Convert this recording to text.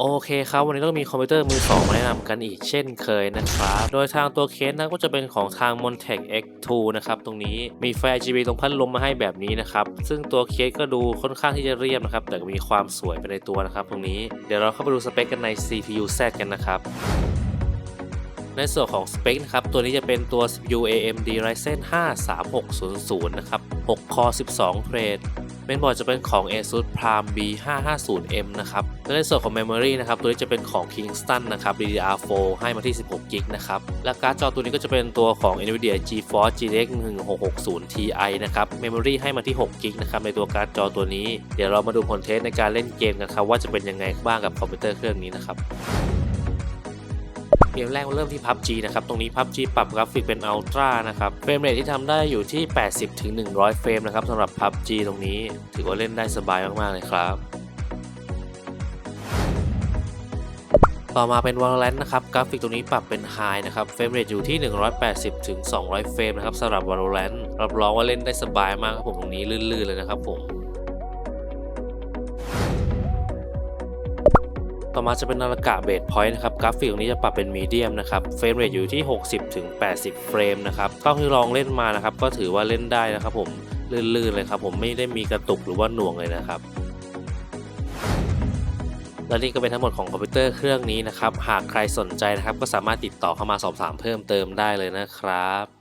โอเคครับ วันนี้ต้องมีคอมพิวเตอร์มือสองมาแนะนำกันอีกเช่นเคยนะครับ โดยทางตัวเคสนะก็จะเป็นของทาง Montec X2 นะครับตรงนี้มีไฟ RGB ตรงพัดลมมาให้แบบนี้นะครับ ซึ่งตัวเคสก็ดูค่อนข้างที่จะเรียบนะครับ แต่ก็มีความสวยไปในตัวนะครับตรงนี้เดี๋ยวเราเข้าไปดูสเปคกันใน CPU Z กันนะครับในส่วนของสเปคนะครับ ตัวนี้จะเป็นตัว CPU AMD Ryzen 5 3600 นะครับ6 Core 12 Thread เมนบอร์ดจะเป็นของ ASUS Prime B550M นะครับ และในส่วนของ Memory นะครับตัวนี้จะเป็นของ Kingston นะครับ DDR4 ให้มาที่ 16 GB นะครับ และการ์ดจอตัวนี้ก็จะเป็นตัวของ NVIDIA GeForce GTX 1660 Ti นะครับ Memory ให้มาที่ 6 GB นะครับในตัวการ์ดจอตัวนี้ เดี๋ยวเรามาดูผลเทสในการเล่นเกมกันครับว่าจะเป็นยังไงบ้างกับคอมพิวเตอร์เครื่องนี้นะครับเกมแรกเริ่มที่ PUBG นะครับ ตรงนี้ PUBG ปรับกราฟิกเป็น Ultra นะครับ เฟรมเรทที่ทำได้อยู่ที่ 80ถึง100 เฟรมนะครับสำหรับ PUBG ตรงนี้ ถือว่าเล่นได้สบายมาก ๆ เลยครับ ต่อมาเป็น Valorant นะครับ กราฟิกตรงนี้ปรับเป็น High นะครับ เฟรมเรทอยู่ที่ 180ถึง200 เฟรมนะครับสำหรับ Valorant รับรองว่าเล่นได้สบายมากครับผมตรงนี้ลื่นๆเลยนะครับผมต่อมาจะเป็นนาฬิกาเบสพอยต์นะครับกราฟิกตรงนี้จะปรับเป็นมีเดียมนะครับเฟรมเรทอยู่ที่ 60ถึง80 เฟรมนะครับเท่าที่ลองเล่นมานะครับก็ถือว่าเล่นได้นะครับผมลื่นๆเลยครับผมไม่ได้มีกระตุกหรือว่าหน่วงเลยนะครับ และนี่ก็เป็นทั้งหมดของคอมพิวเตอร์เครื่องนี้นะครับ หากใครสนใจนะครับ ก็สามารถติดต่อเข้ามาสอบถามเพิ่มเติมได้เลยนะครับ